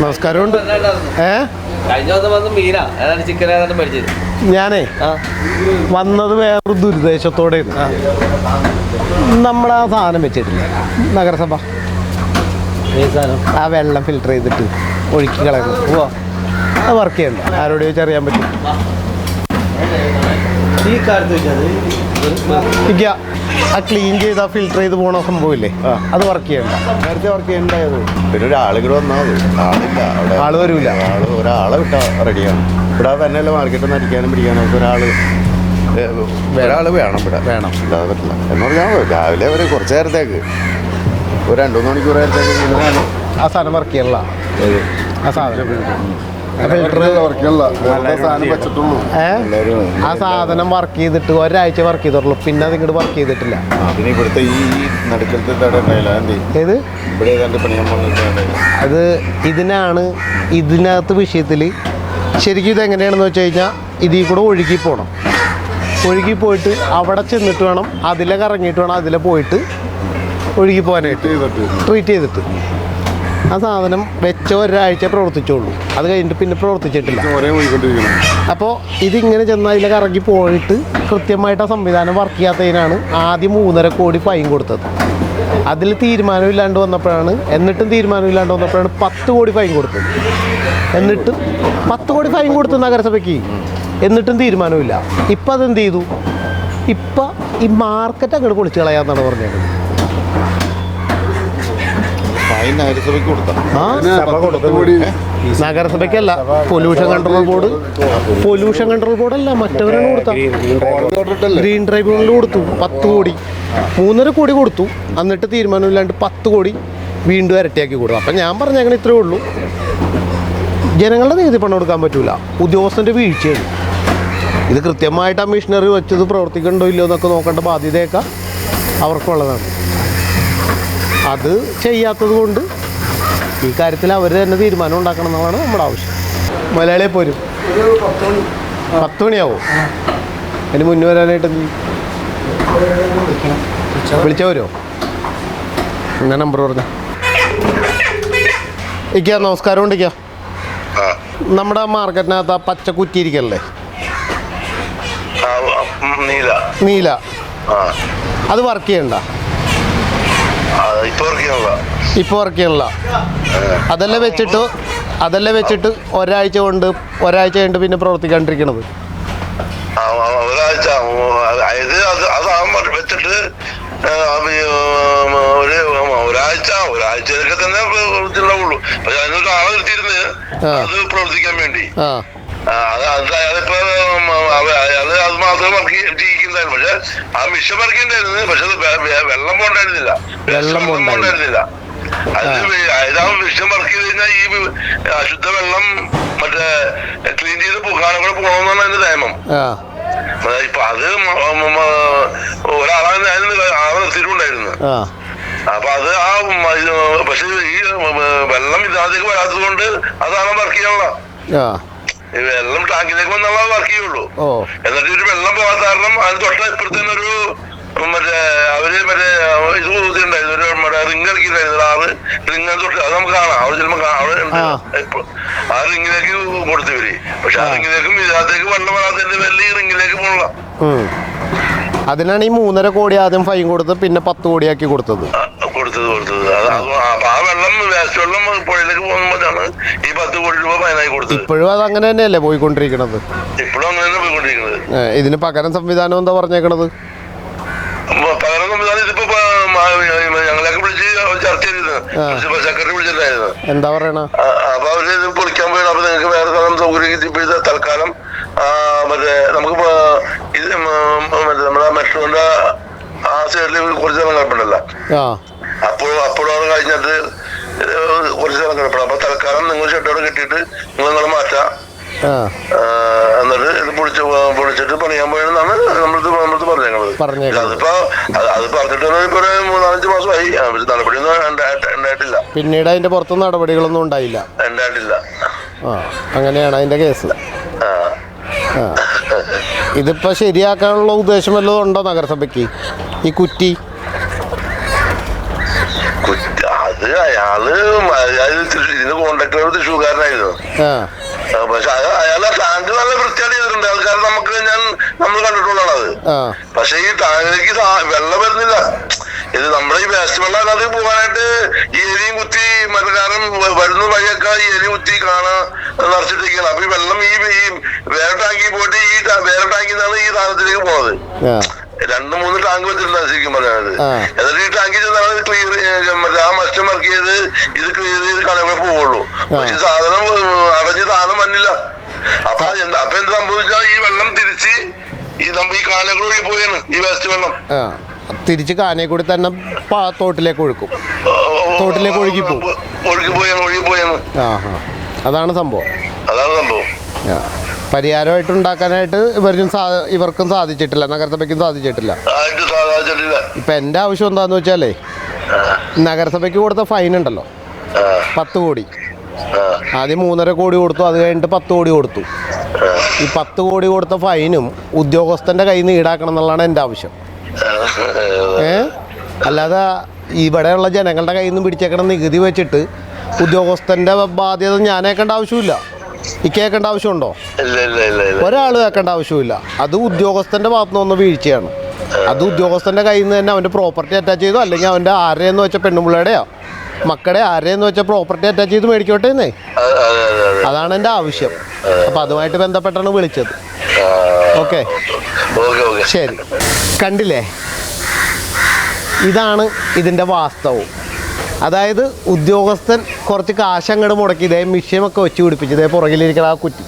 നമസ്കാരമുണ്ട്. ഏ? മേടിച്ചത്. ഞാനേ വന്നത് വേറൊരു ദുരുദ്ദേശത്തോടെ നമ്മളാ സാധനം വെച്ചിട്ടില്ല? നഗരസഭ. ആ വെള്ളം ഫിൽട്ടർ ചെയ്തിട്ട് ഒഴുക്കി കളയുന്നു. പോവാ അത് വർക്ക് ചെയ്യണ്ട ആരോട് ചോദിച്ചറിയാൻ പറ്റും. ഈ കാലത്ത് ആ ക്ലീൻ ചെയ്ത് ആ ഫിൽട്ടർ ചെയ്ത് പോണ സംഭവമില്ലേ? അത് വർക്ക് ചെയ്യണ്ട. നേരത്തെ വർക്ക് ചെയ്യണ്ടായത്. പിന്നെ ഒരാളിവിടെ വന്നാൽ മതി. ആളില്ല അവിടെ. ആൾ വരൂല. ആൾ ഒരാളെ വിട്ടാ റെഡിയാണ് ഇവിടെ തന്നെയല്ല മാർക്കറ്റിൽ നിന്ന് അടിക്കാനും പിടിക്കാനും ഒക്കെ ഒരാൾ ഒരാൾ വേണം ഇവിടെ. വേണം. ഇല്ലാതെ പറ്റില്ല. എന്ന് പറഞ്ഞാൽ രാവിലെ ഒരു കുറച്ച് നേരത്തേക്ക്. ഒരു രണ്ടു മൂന്ന് മണിക്കൂർ നേരത്തേക്ക് ആ സാധനം വർക്ക് ചെയ്യണില്ല ആ സാധനം. ആ സാധനം വർക്ക് ചെയ്തിട്ട് ഒരാഴ്ച വർക്ക് ചെയ്തോളൂ പിന്നെ അത് ഇങ്ങോട്ട് വർക്ക് ചെയ്തിട്ടില്ല ഏത്? അത് ഇതിനാണ് ഇതിനകത്ത് വിഷയത്തിൽ ശരിക്കും ഇത് എങ്ങനെയാണെന്ന് വെച്ച് കഴിഞ്ഞാൽ ഇതിൽ കൂടെ ഒഴുകി പോകണം ഒഴുകി പോയിട്ട് അവിടെ ചെന്നിട്ട് വേണം അതിലെ കറങ്ങിയിട്ട് വേണം അതിലെ പോയിട്ട് ഒഴുകി പോകാനായിട്ട്. ട്രീറ്റ് ചെയ്തിട്ട്. ആ സാധനം വെച്ച ഒരാഴ്ച പ്രവർത്തിച്ചുള്ളൂ അത് കഴിഞ്ഞിട്ട് പിന്നെ പ്രവർത്തിച്ചിട്ടില്ല. അപ്പോൾ ഇതിങ്ങനെ ചെന്ന് അതിലേക്ക് കറങ്ങി പോയിട്ട് കൃത്യമായിട്ട് ആ സംവിധാനം വർക്ക് ചെയ്യാത്തതിനാണ് ആദ്യം മൂന്നര കോടി ഫൈൻ കൊടുത്തത്. അതിൽ തീരുമാനമില്ലാണ്ട് വന്നപ്പോഴാണ് എന്നിട്ടും തീരുമാനമില്ലാണ്ട് വന്നപ്പോഴാണ് പത്ത് കോടി ഫൈൻ കൊടുത്തത്. എന്നിട്ട് പത്ത് കോടി ഫൈൻ കൊടുത്തു നഗരസഭയ്ക്ക്. എന്നിട്ടും തീരുമാനമില്ല. ഇപ്പം അതെന്ത് ചെയ്തു? ഇപ്പം ഈ മാർക്കറ്റ് അങ്ങോട്ട് പൊളിച്ച് കളയാന്നാണ് പറഞ്ഞേക്കുന്നത് ഫൈൻ നഗരസഭയ്ക്ക് നഗരസഭയ്ക്കല്ല pollution control board pollution control ബോർഡല്ല മറ്റവരാണ് കൊടുത്ത ഗ്രീൻ ട്രൈബ്യൂണലിൽ കൊടുത്തു പത്ത് കോടി. മൂന്നര കോടി കൊടുത്തു. എന്നിട്ട് തീരുമാനമില്ലാണ്ട് പത്ത് കോടി വീണ്ടും ഇരട്ടിയാക്കി കൊടുക്കും അപ്പം ഞാൻ പറഞ്ഞങ്ങനെ ഇത്രയേ ഉള്ളൂ. ജനങ്ങളുടെ നീതി പണം കൊടുക്കാൻ പറ്റൂല. ഉദ്യോഗസ്ഥന്റെ വീഴ്ചയാണ്. ഇത് കൃത്യമായിട്ട് ആ മിഷനറി വെച്ചത് പ്രവർത്തിക്കണ്ടോ ഇല്ലയോ എന്നൊക്കെ നോക്കേണ്ട ബാധ്യതയൊക്കെ അവർക്കുള്ളതാണ്. അത് ചെയ്യാത്തത് കൊണ്ട് ഈ കാര്യത്തിൽ അവർ തന്നെ തീരുമാനം ഉണ്ടാക്കണം എന്നാണ് നമ്മുടെ ആവശ്യം. മലയാളിയെ പോരും. പത്ത് മണിയാവും. അതിന് മുന്നേ വരാനായിട്ട്? വിളിച്ചാൽ വരുമോ എന്നാ നമ്പർ പറഞ്ഞ. ഇക്ക നമസ്കാരം ഉണ്ട് ഇക്ക. നമ്മുടെ മാർക്കറ്റിനകത്ത് ആ പച്ച കുറ്റിയിരിക്കല്ലേ? നീല. അത് വർക്ക് ചെയ്യണ്ട? ഇപ്പോൾ വർക്ക് ചെയ്യണില്ല അതല്ലേ വെച്ചിട്ട് അതെല്ലാം വെച്ചിട്ട് ഒരാഴ്ച കൊണ്ട് ഒരാഴ്ച കഴിഞ്ഞിട്ട് പിന്നെ പ്രവർത്തിക്കാണ്ടിരിക്കണത്? ഒരാഴ്ച അത് വെച്ചിട്ട് ഒരു ഒരാഴ്ച ഒരാഴ്ചയൊക്കെ തന്നെ പ്രവർത്തിണ്ടാവുള്ളൂ പക്ഷെ അതിനൊരു ആളെ നിർത്തിയിരുന്ന് ആ. അത് പ്രവർത്തിക്കാൻ വേണ്ടി. അയാളിപ്പോ അത് മാത്രം ചെയ്യിക്കുന്നായിരുന്നു പക്ഷെ ആ മിഷൻ വർക്ക് പക്ഷെ വെള്ളം പോണ്ടായിരുന്നില്ല വെള്ളം. പോണ്ടായിരുന്നില്ല അത് വെ- അതാ മിഷൻ വർക്ക് ചെയ്ത് കഴിഞ്ഞാൽ ഈ അശുദ്ധ വെള്ളം മറ്റേ ക്ലീൻ ചെയ്ത് പുഖാനം കൂടെ പോകണമെന്നാണ് അതിന്റെ നിയമം. ഇപ്പൊ അത് ഒരാളാണ് ഒരാളെ ആളെ നിർത്തിയിട്ടുണ്ടായിരുന്നു. അപ്പൊ അത് ആ പക്ഷെ ഈ വെള്ളം ഇതാദ്യം വരാത്തത് കൊണ്ട് അതാണ് വർക്ക് ചെയ്യാനുള്ള വെള്ളം ടാങ്കിലേക്ക് വന്നുള്ള വർക്ക് ചെയ്യുള്ളൂ. എന്നിട്ട് ഒരു വെള്ളം പോകാത്ത കാരണം അതിന് തൊട്ട ഇപ്പുറത്തെ ഒരു മറ്റേ അവർ മറ്റേ ഇത് ഊതിണ്ടായിരുന്നു ഒരു മറ്റേ റിങ് ഇറക്കിയിട്ടുണ്ടായിരുന്നു ആറ് റിങ് തൊട്ട് അത് നമുക്ക് കാണാം. അവിടെ ചിലപ്പോ കാണാം. അവിടെ ഉണ്ട്. ആ. റിംഗിലേക്ക് റിങ്ങിലേക്ക് കൊടുത്തു ഇവർ. പക്ഷെ ആ റിങ്ങിലേക്കും ഇതിനകത്തേക്ക് വെള്ളം വരാത്തതിന്റെ വലിയ റിങ്ങിലേക്ക് പോകണില്ല ഉം. അതിനാണ് ഈ മൂന്നര കോടി ആദ്യം ഫൈൻ കൊടുത്തത് പിന്നെ പത്ത് കോടിയാക്കി കൊടുത്തത് കൊടുത്തത് അത് അത് അപ്പൊ ആ പുഴയിലേക്ക് പോകുമ്പോഴാണ് ഈ പത്ത് കോടി രൂപ ഫൈനായി കൊടുത്തത്. ഇപ്പോഴും അത് അങ്ങനെ തന്നെയല്ലേ പോയിക്കൊണ്ടിരിക്കണത്? ഇപ്പോഴും അങ്ങനെ തന്നെ പോയിക്കൊണ്ടിരിക്കുന്നത് ഇതിന് പകരം സംവിധാനം എന്താ പറഞ്ഞേക്കണത്? പകരം സംവിധാനം ഇതിപ്പോ ഞങ്ങളെയൊക്കെ വിളിച്ച് ചർച്ച ചെയ്തിരുന്നു. പ്രിൻസിപ്പൽ സെക്രട്ടറി വിളിച്ചിട്ടുണ്ടായിരുന്നു. എന്താ പറയണ? അപ്പൊ അവർ ഇത് പൊളിക്കാൻ പോയി. അപ്പൊ നിങ്ങൾക്ക് വേറെ സ്ഥലം സൗകര്യം കിട്ടിയപ്പോഴത്തെ തൽക്കാലം മറ്റേ നമുക്ക് ഇപ്പൊ ഇത് മറ്റേ നമ്മുടെ മെട്രോന്റെ ആ സൈഡിൽ കുറച്ച് സ്ഥലം കിടപ്പുണ്ടല്ലോ. അപ്പോഴും അപ്പോഴും കഴിഞ്ഞിട്ട് കുറച്ച് സ്ഥലം കിടപ്പണം അപ്പൊ തൽക്കാലം നിങ്ങൾ ഷെഡോട് കെട്ടിയിട്ട് നിങ്ങൾ നിങ്ങൾ മാറ്റാം. എന്നിട്ട് ഇത് പൊളിച്ച് പൊളിച്ചിട്ട് പണിയാൻ പോയെന്നാണ് നമ്മളത് നമ്മളത് പറഞ്ഞത്. അതിപ്പോ അത് പറഞ്ഞിട്ട് ഇപ്പൊ ഒരു മൂന്നാലഞ്ച് മാസമായി. നടപടി ഒന്നും നടപടിയൊന്നും ഉണ്ടായിട്ട്- ഉണ്ടായിട്ടില്ല. പിന്നീട് അതിന്റെ പുറത്ത് നടപടികളൊന്നും ഉണ്ടായില്ല. ഉണ്ടായിട്ടില്ല. അങ്ങനെയാണ് അതിന്റെ കേസ്. ഇതിപ്പോ ശരിയാക്കാനുള്ള ഉദ്ദേശം വല്ലതും ഉണ്ടോ നഗരസഭയ്ക്ക്? ഈ കുറ്റി കുറ്റ- അത് അത് അയാൾ അയാൾ ഇതിന് കോൺട്രാക്ടർ തൃശ്ശൂർക്കാരനായിരുന്നു. ആ. ആ, പക്ഷെ അയാൾ അയാളെ ടാങ്ക് നല്ല വൃത്തിയായിട്ട് ചെയ്തിട്ടുണ്ട്. ആൾക്കാരെ നമുക്ക് ഞാൻ നമ്മൾ കണ്ടിട്ടുള്ളതാണ് ആ. പക്ഷെ ഈ ടാങ്കിലേക്ക് വെള്ളം വരുന്നില്ല. ഇത് നമ്മുടെ ഈ വേസ്റ്റ് വെള്ളം അതിനകത്ത് പോകാനായിട്ട് ഈ എലിയും കുത്തി മരക്കാരം വരുന്ന വഴിയൊക്കെ ഈ എലി കുത്തി കാണാൻ നിറച്ചിട്ടിരിക്കണം അപ്പൊ ഈ വെള്ളം ഈ വേറെ ടാങ്കിൽ പോയിട്ട് ഈ വേറെ ടാങ്കിൽ നിന്നാണ് ഈ സാധനത്തിലേക്ക് പോകുന്നത് രണ്ടു മൂന്ന് ടാങ്ക് വെച്ചിട്ടുണ്ടാവും ശരിക്കും പറഞ്ഞത് ആ. എന്നിട്ട് ഈ ടാങ്കിൽ ചെന്നാണ് ക്ലിയർ മറ്റേ ആ മറ്റം വർക്ക് ചെയ്ത് ഇത് ക്ലിയർ ചെയ്ത് കളയാൻ പോവുള്ളൂ പക്ഷെ സാധനം അടഞ്ഞ് സാധനം വന്നില്ല. അപ്പൊ എന്താ അപ്പൊ എന്ത് സംഭവിച്ചാ ഈ വെള്ളം തിരിച്ച് ഈ നമ്മ ഈ ഒഴുകി പോയാണ് ഈ വേസ്റ്റ് വെള്ളം. തിരിച്ച് കാനെ കൂടി തന്നെ തോട്ടിലേക്ക് ഒഴുക്കും. തോട്ടിലേക്ക് ഒഴുകി പോകും ഒഴുകി പോയാണ് ഒഴുകി അതാണ് സംഭവം. അതാണ് സംഭവം. പരിഹാരമായിട്ട് ഉണ്ടാക്കാനായിട്ട് ഇവർക്കും ഇവർക്കും സാധിച്ചിട്ടില്ല നഗരസഭയ്ക്കും സാധിച്ചിട്ടില്ല. ഇപ്പൊ എന്റെ ആവശ്യം എന്താന്ന് വെച്ചാലേ നഗരസഭയ്ക്ക് കൊടുത്ത ഫൈൻ ഉണ്ടല്ലോ പത്ത് കോടി. ആദ്യം മൂന്നര കോടി കൊടുത്തു അത് കഴിഞ്ഞിട്ട് പത്ത് കോടി കൊടുത്തു. ഈ പത്ത് കോടി കൊടുത്ത ഫൈനും ഉദ്യോഗസ്ഥന്റെ കയ്യിൽ നിന്ന് ഈടാക്കണം എന്നുള്ളതാണ് എന്റെ ആവശ്യം. ഏ? അല്ലാതെ ഇവിടെയുള്ള ജനങ്ങളുടെ കയ്യിൽ നിന്ന് പിടിച്ചേക്കണ നികുതി വെച്ചിട്ട് ഉദ്യോഗസ്ഥന്റെ ബാധ്യത ഞാൻ ഏക്കേണ്ട ആവശ്യമില്ല. ഈ കേൾക്കേണ്ട ആവശ്യമുണ്ടോ? ഒരാൾ കേൾക്കേണ്ട ആവശ്യമില്ല. അത് ഉദ്യോഗസ്ഥന്റെ ഭാഗത്ത് നിന്ന് വീഴ്ചയാണ്. അത് ഉദ്യോഗസ്ഥന്റെ കയ്യിൽ നിന്ന് തന്നെ അവന്റെ പ്രോപ്പർട്ടി അറ്റാച്ച് ചെയ്തോ അല്ലെങ്കിൽ അവന്റെ ആരെയെന്ന് വെച്ച പെണ്ണുപിള്ളയുടെയോ മക്കളുടെ ആരെയെന്ന് വെച്ചാൽ പ്രോപ്പർട്ടി അറ്റാച്ച് ചെയ്ത് മേടിക്കോട്ടെ എന്നേ. അതെ അതെ അതെ അതെ. അതാണ് എന്റെ ആവശ്യം. അപ്പം അതുമായിട്ട് ബന്ധപ്പെട്ടാണ് വിളിച്ചത്. ഓക്കെ. ശരി. കണ്ടില്ലേ? ഇതാണ് ഇതിന്റെ വാസ്തവം. അതായത് ഉദ്യോഗസ്ഥൻ കുറച്ച് കാശ് അങ്ങോട്ട് മുടക്കി ഇതേ മിഷ്യമൊക്കെ വെച്ച് പിടിപ്പിച്ച് ഇതേ പുറകിലിരിക്കുന്ന ആ കുറ്റി.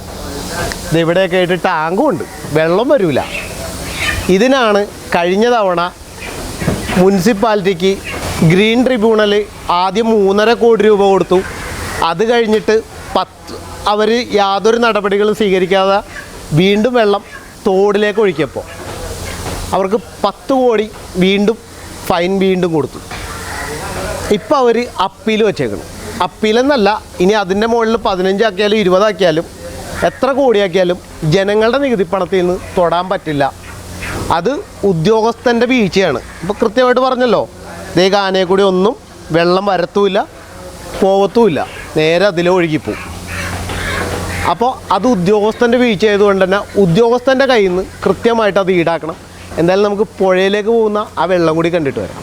ഇവിടെയൊക്കെ ആയിട്ട് ടാങ്കും ഉണ്ട്. വെള്ളം വരില്ല ഇതിനാണ് കഴിഞ്ഞ തവണ മുനിസിപ്പാലിറ്റിക്ക് ഗ്രീൻ ട്രിബ്യൂണൽ ആദ്യം മൂന്നര കോടി രൂപ കൊടുത്തു. അത് കഴിഞ്ഞിട്ട് പത്ത് അവർ യാതൊരു നടപടികളും സ്വീകരിക്കാതെ വീണ്ടും വെള്ളം തോടിലേക്ക് ഒഴുക്കിയപ്പോൾ അവർക്ക് പത്ത് കോടി വീണ്ടും ഫൈൻ വീണ്ടും കൊടുത്തു. ഇപ്പം അവർ അപ്പീൽ വെച്ചേക്കണം. അപ്പീലെന്നല്ല ഇനി അതിന്റെ മുകളിൽ പതിനഞ്ചാക്കിയാലും ഇരുപതാക്കിയാലും എത്ര കോടിയാക്കിയാലും ജനങ്ങളുടെ നികുതി പണത്തിൽ നിന്ന് തൊടാൻ പറ്റില്ല. അത് ഉദ്യോഗസ്ഥന്റെ വീഴ്ചയാണ്. ഇപ്പോൾ കൃത്യമായിട്ട് പറഞ്ഞല്ലോ ദേ കാനയെ കൂടി ഒന്നും വെള്ളം വരത്തുമില്ല പോകത്തുമില്ല നേരെ അതിലെ ഒഴുകിപ്പോവും അപ്പോൾ അത് ഉദ്യോഗസ്ഥന്റെ വീഴ്ച ആയതുകൊണ്ട് തന്നെ ഉദ്യോഗസ്ഥന്റെ കയ്യിൽ നിന്ന് കൃത്യമായിട്ട് അത് ഈടാക്കണം. എന്തായാലും നമുക്ക് പുഴയിലേക്ക് പോകുന്ന ആ വെള്ളം കൂടി കണ്ടിട്ട് വരാം.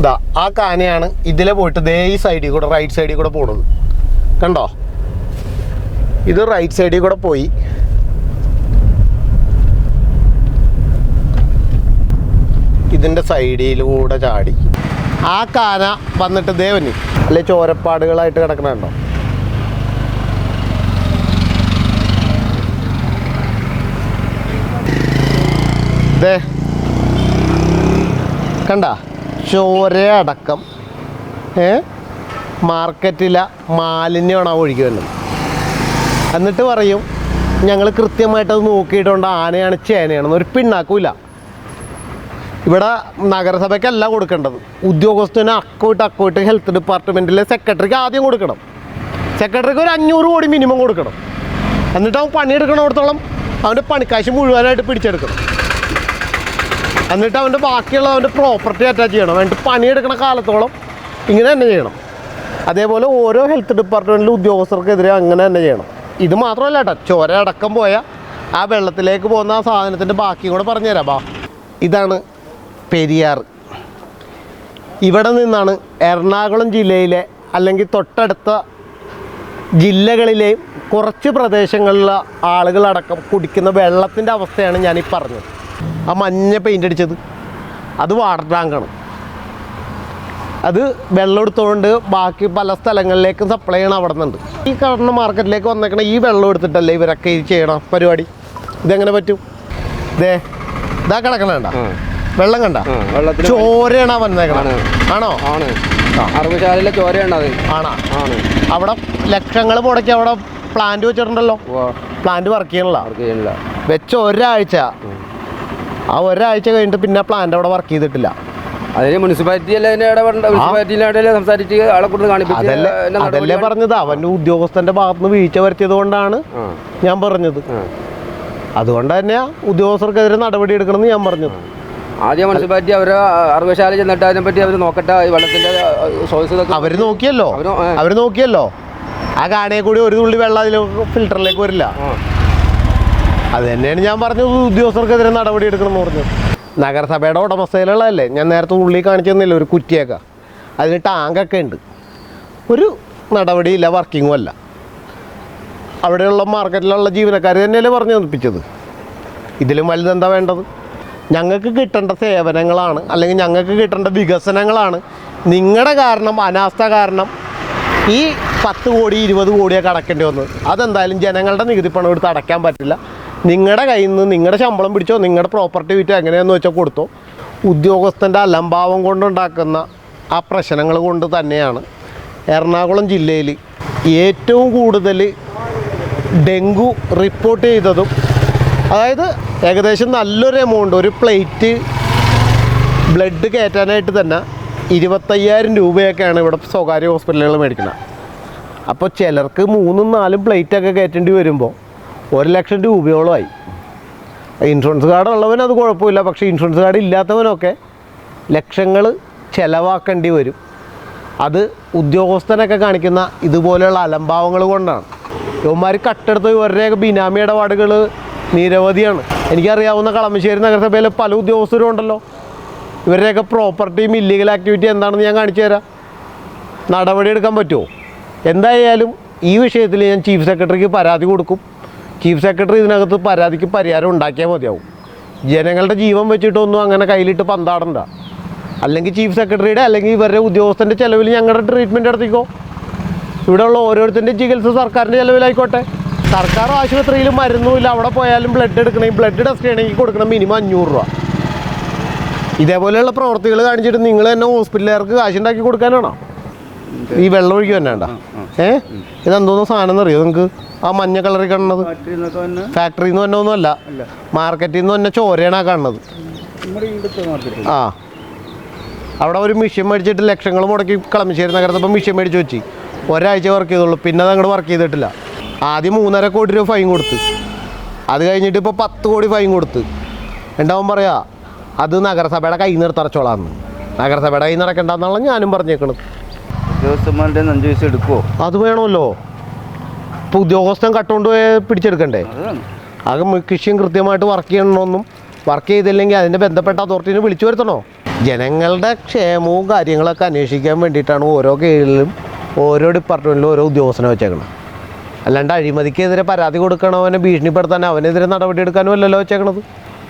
ഇതാ ആ കാനയാണ് ഇതിലെ പോയിട്ട് ദേ ഈ സൈഡിൽ കൂടെ റൈറ്റ് സൈഡിൽ കൂടെ പോണത്. കണ്ടോ? ഇത് റൈറ്റ് സൈഡിൽ കൂടെ പോയി. ഇതിന്റെ സൈഡിലൂടെ ചാടി. ആ കാന വന്നിട്ട് ദേവന് അല്ലെ ചോരപ്പാടുകളായിട്ട് കിടക്കണുണ്ടോ? ദേ. കണ്ട? ചോരയടക്കം. ഏ? മാർക്കറ്റിലെ മാലിന്യമാണ് ആ ഒഴുകി എന്നിട്ട് പറയും ഞങ്ങൾ കൃത്യമായിട്ട് അത് നോക്കിയിട്ടുണ്ട് ആനയാണ് ചേനയാണെന്ന്. ഒരു പിണ്ണാക്കൂല. ഇവിടെ നഗരസഭയ്ക്കല്ല കൊടുക്കേണ്ടത്. ഉദ്യോഗസ്ഥന് അക്കോട്ട് അക്കോട്ട് ഹെൽത്ത് ഡിപ്പാർട്ട്മെന്റിലെ സെക്രട്ടറിക്ക് ആദ്യം കൊടുക്കണം. സെക്രട്ടറിക്ക് ഒരു അഞ്ഞൂറ് കോടി മിനിമം കൊടുക്കണം. എന്നിട്ട് അവൻ പണിയെടുക്കണോടത്തോളം അവന്റെ പണിക്കാശ് മുഴുവനായിട്ട് പിടിച്ചെടുക്കണം. എന്നിട്ട് അവന്റെ ബാക്കിയുള്ള അവന്റെ പ്രോപ്പർട്ടി അറ്റാച്ച് ചെയ്യണം. എന്നിട്ട് പണിയെടുക്കണ കാലത്തോളം ഇങ്ങനെ തന്നെ ചെയ്യണം. അതേപോലെ ഓരോ ഹെൽത്ത് ഡിപ്പാർട്ട്മെന്റിലെ ഉദ്യോഗസ്ഥർക്കെതിരെ അങ്ങനെ തന്നെ ചെയ്യണം. ഇത് മാത്രമല്ല കേട്ടോ ചോര അടക്കം പോയ ആ വെള്ളത്തിലേക്ക് പോകുന്ന ആ സാധനത്തിന്റെ ബാക്കി കൂടെ പറഞ്ഞുതരാം. ബാ. ഇതാണ് പെരിയാർ. ഇവിടെ നിന്നാണ് എറണാകുളം ജില്ലയിലെ അല്ലെങ്കിൽ തൊട്ടടുത്ത ജില്ലകളിലെയും കുറച്ച് പ്രദേശങ്ങളിലെ ആളുകളടക്കം കുടിക്കുന്ന വെള്ളത്തിന്റെ അവസ്ഥയാണ് ഞാൻ പറഞ്ഞത്. ആ മഞ്ഞ പെയിന്റ് അടിച്ചത്. അത് വാട്ടർ ടാങ്കാണ് അത് വെള്ളം എടുത്തുകൊണ്ട് ബാക്കി പല സ്ഥലങ്ങളിലേക്കും സപ്ലൈ ചെയ്യണം അവിടെ നിന്നുണ്ട്. ഈ കാണുന്ന മാർക്കറ്റിലേക്ക് വന്നേക്കണ ഈ വെള്ളം എടുത്തിട്ടല്ലേ ഇവരൊക്കെ ഈ ചെയ്യണം പരിപാടി? ഇതെങ്ങനെ പറ്റും? ഇതേ ഇതാ കിടക്കണണ്ട വെള്ളം കണ്ട? ചോരയാണ് വന്നേക്കണം ആണ്. ആണോ? അറുപശാലിലെ ചോരയാണ് അത് ആണോ. ആണ്. അവിടെ ലക്ഷങ്ങൾ മുടക്കി അവിടെ പ്ലാന്റ് വെച്ചിട്ടുണ്ടല്ലോ. പ്ലാന്റ് വർക്ക് ചെയ്യണില്ല. വെച്ച ഒരാഴ്ച. ആ ഒരാഴ്ച കഴിഞ്ഞിട്ട് പിന്നെ പ്ലാന്റ് അവിടെ വർക്ക് ചെയ്തിട്ടില്ല. അതിന് മുനിസിപ്പാലിറ്റി സംസാരിച്ച് ആളെ കാണിപ്പിച്ച് അതല്ലേ പറഞ്ഞത്. അവന്റെ ഉദ്യോഗസ്ഥന്റെ ഭാഗത്തുനിന്ന് വീഴ്ച വരുത്തിയത് കൊണ്ടാണ് ഞാൻ പറഞ്ഞത്. അതുകൊണ്ട് തന്നെയാ ഉദ്യോഗസ്ഥർക്കെതിരെ നടപടി എടുക്കണമെന്ന് ഞാൻ പറഞ്ഞത്. ആദ്യം മുനിസിപ്പാലിറ്റി അവർ അറുപശാല ചെന്നിട്ട് അതിനെ പറ്റി അവർ നോക്കട്ടെ ഈ വെള്ളത്തിന്റെ സോഴ്സ് അവർ അവർ നോക്കിയല്ലോ. അവർ അവർ നോക്കിയല്ലോ. ആ കാണയെ കൂടി ഒരു തുള്ളി വെള്ളം അതിൽ ഫിൽറ്ററിലേക്ക് വരില്ല. അത് തന്നെയാണ് ഞാൻ പറഞ്ഞത് ഉദ്യോഗസ്ഥർക്കെതിരെ നടപടി എടുക്കണം എന്ന് പറഞ്ഞത്. നഗരസഭയുടെ ഉടമസ്ഥയിലുള്ളതല്ലേ ഞാൻ നേരത്തെ ഉള്ളി കാണിച്ചു തന്നില്ല ഒരു കുറ്റിയൊക്കെ. അതിന് ടാങ്കൊക്കെ ഉണ്ട്. ഒരു നടപടിയില്ല വർക്കിങ്ങും അല്ല. അവിടെയുള്ള മാർക്കറ്റിലുള്ള ജീവനക്കാർ തന്നെയല്ലേ പറഞ്ഞു തന്നിപ്പിച്ചത് ഇതിലും വലുതെന്താ വേണ്ടത്? ഞങ്ങൾക്ക് കിട്ടേണ്ട സേവനങ്ങളാണ് അല്ലെങ്കിൽ ഞങ്ങൾക്ക് കിട്ടേണ്ട വികസനങ്ങളാണ്. നിങ്ങളുടെ കാരണം അനാസ്ഥ കാരണം ഈ പത്ത് കോടി ഇരുപത് കോടിയൊക്കെ അടക്കേണ്ടി വന്നത്. അതെന്തായാലും ജനങ്ങളുടെ നികുതി പണം എടുത്ത് അടയ്ക്കാൻ പറ്റില്ല. നിങ്ങളുടെ കയ്യിൽ നിന്ന് നിങ്ങളുടെ ശമ്പളം പിടിച്ചോ നിങ്ങളുടെ പ്രോപ്പർട്ടി വിറ്റോ എങ്ങനെയാണെന്ന് വെച്ചാൽ കൊടുത്തോ. ഉദ്യോഗസ്ഥന്റെ അലംഭാവം കൊണ്ടുണ്ടാക്കുന്ന ആ പ്രശ്നങ്ങൾ കൊണ്ട് തന്നെയാണ് എറണാകുളം ജില്ലയിൽ ഏറ്റവും കൂടുതൽ ഡെങ്കു റിപ്പോർട്ട് ചെയ്തതും അതായത് ഏകദേശം നല്ലൊരു എമൗണ്ട് ഒരു പ്ലേറ്റ് ബ്ലഡ് കയറ്റാനായിട്ട് തന്നെ ഇരുപത്തയ്യായിരം രൂപയൊക്കെയാണ് ഇവിടെ സ്വകാര്യ ഹോസ്പിറ്റലുകൾ മേടിക്കുന്നത്. അപ്പോൾ ചിലർക്ക് മൂന്നും നാലും പ്ലേറ്റൊക്കെ കയറ്റേണ്ടി വരുമ്പോൾ ഒരു ലക്ഷം രൂപയോളമായി. ഇൻഷുറൻസ് കാർഡ് ഉള്ളവൻ അത് കുഴപ്പമില്ല പക്ഷേ ഇൻഷുറൻസ് കാർഡ് ഇല്ലാത്തവനൊക്കെ ലക്ഷങ്ങൾ ചിലവാക്കേണ്ടി വരും. അത് ഉദ്യോഗസ്ഥനൊക്കെ കാണിക്കുന്ന ഇതുപോലെയുള്ള അലംഭാവങ്ങൾ കൊണ്ടാണ്. ഇവന്മാർ കട്ടെടുത്ത് ഇവരുടെയൊക്കെ ബിനാമി ഇടപാടുകൾ നിരവധിയാണ്. എനിക്കറിയാവുന്ന കളമശ്ശേരി നഗരസഭയിലെ പല ഉദ്യോഗസ്ഥരും ഉണ്ടല്ലോ. ഇവരുടെയൊക്കെ പ്രോപ്പർട്ടിയും ഇല്ലീഗൽ ആക്ടിവിറ്റി എന്താണെന്ന് ഞാൻ കാണിച്ചു തരാം. നടപടി എടുക്കാൻ പറ്റുമോ? എന്തായാലും ഈ വിഷയത്തിൽ ഞാൻ ചീഫ് സെക്രട്ടറിക്ക് പരാതി കൊടുക്കും. ചീഫ് സെക്രട്ടറി ഇതിനകത്ത് പരാതിക്ക് പരിഹാരം ഉണ്ടാക്കിയാൽ മതിയാവും. ജനങ്ങളുടെ ജീവൻ വെച്ചിട്ടൊന്നും അങ്ങനെ കയ്യിലിട്ട് പന്താടണ്ട. അല്ലെങ്കിൽ ചീഫ് സെക്രട്ടറിയുടെ അല്ലെങ്കിൽ ഇവരുടെ ഉദ്യോഗസ്ഥന്റെ ചിലവിൽ ഞങ്ങളുടെ ട്രീറ്റ്മെന്റ് നടത്തിക്കോ? ഇവിടെയുള്ള ഓരോരുത്തരുടെ ചികിത്സ സർക്കാരിന്റെ ചിലവിലായിക്കോട്ടെ. സർക്കാർ ആശുപത്രിയിൽ മരുന്നുമില്ല. അവിടെ പോയാലും ബ്ലഡ് എടുക്കണമെങ്കിൽ ബ്ലഡ് ടെസ്റ്റ് ചെയ്യണമെങ്കിൽ കൊടുക്കണം മിനിമം അഞ്ഞൂറ് രൂപ. ഇതേപോലെയുള്ള പ്രവർത്തികൾ കാണിച്ചിട്ട് നിങ്ങൾ തന്നെ ഹോസ്പിറ്റലുകാർക്ക് കാശുണ്ടാക്കി കൊടുക്കാനാണോ? ഈ വെള്ളം ഒഴിക്കുക തന്നെ വേണ്ട. ഏ? ഇതെന്തോന്നോ സാധനം എന്നറിയോ നിങ്ങൾക്ക്? ആ മഞ്ഞ കളറിൽ കാണുന്നത്? ഫാക്ടറിയിൽ നിന്ന് തന്നെ. ഒന്നുമല്ല. മാർക്കറ്റിൽ നിന്ന് തന്നെ ചോരയാണ് ആ കാണുന്നത് ആ. അവിടെ ഒരു മിഷ്യൻ മേടിച്ചിട്ട് ലക്ഷങ്ങൾ മുടക്കി കളമശ്ശേരി നഗരത്തിൽ മിഷ്യൻ മേടിച്ച് വെച്ച്. ഒരാഴ്ച വർക്ക് ചെയ്തുള്ളൂ. പിന്നെ അത് അങ്ങോട്ട് വർക്ക് ചെയ്തിട്ടില്ല. ആദ്യം മൂന്നര കോടി രൂപ ഫൈൻ കൊടുത്ത്. അത് കഴിഞ്ഞിട്ട് ഇപ്പോൾ പത്ത് കോടി ഫൈൻ കൊടുത്ത്. ഉണ്ടാവും പറയാ? അത് നഗരസഭയുടെ കയ്യിൽ നിന്ന് എടുത്തടച്ചോളാന്ന്. നഗരസഭയുടെ കയ്യിൽ നിന്ന് നടക്കണ്ടെന്നാണ് ഞാനും പറഞ്ഞേക്കണത്. ഉദ്യോഗസ്ഥന്മാരുടെ അഞ്ച് പൈസ എടുക്കുമോ അത് വേണമല്ലോ. ഇപ്പോൾ ഉദ്യോഗസ്ഥൻ കട്ടുകൊണ്ട് പോയി പിടിച്ചെടുക്കണ്ടേ? അത് കൃഷിയും കൃത്യമായിട്ട് വർക്ക് ചെയ്യണമെന്നും വർക്ക് ചെയ്തില്ലെങ്കിൽ അതിന്റെ ബന്ധപ്പെട്ട അതോറിറ്റിനെ വിളിച്ചു വരുത്തണോ? ജനങ്ങളുടെ ക്ഷേമവും കാര്യങ്ങളൊക്കെ അന്വേഷിക്കാൻ വേണ്ടിയിട്ടാണ് ഓരോ കീഴിലും ഓരോ ഡിപ്പാർട്ട്മെന്റിലും ഓരോ ഉദ്യോഗസ്ഥനെ വെച്ചേക്കണം അല്ലാണ്ട് അഴിമതിക്കെതിരെ പരാതി കൊടുക്കണോ അവനെ ഭീഷണിപ്പെടുത്താൻ അവനെതിരെ നടപടി എടുക്കാനും അല്ലല്ലോ വെച്ചേക്കണത്.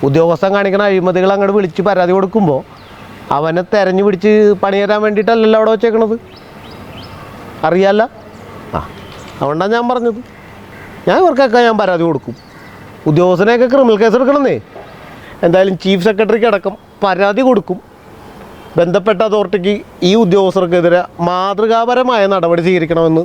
ഉദ്യോഗസ്ഥൻ കാണിക്കണ അഴിമതികൾ അങ്ങോട്ട് വിളിച്ച് പരാതി കൊടുക്കുമ്പോൾ അവനെ തെരഞ്ഞു പിടിച്ച് പണി തരാൻ വേണ്ടിയിട്ടല്ലല്ലോ അവിടെ വെച്ചേക്കണത്. അറിയാല്ല? ആ അതുകൊണ്ടാണ് ഞാൻ പറഞ്ഞത്. ഞാൻ ഇവർക്കൊക്കെ ഞാൻ പരാതി കൊടുക്കും. ഉദ്യോഗസ്ഥനെയൊക്കെ ക്രിമിനൽ കേസ് എടുക്കണമെന്നേ. എന്തായാലും ചീഫ് സെക്രട്ടറിക്ക് അടക്കം പരാതി കൊടുക്കും. ബന്ധപ്പെട്ട അതോറിറ്റിക്ക് ഈ ഉദ്യോഗസ്ഥർക്കെതിരെ മാതൃകാപരമായ നടപടി സ്വീകരിക്കണമെന്ന്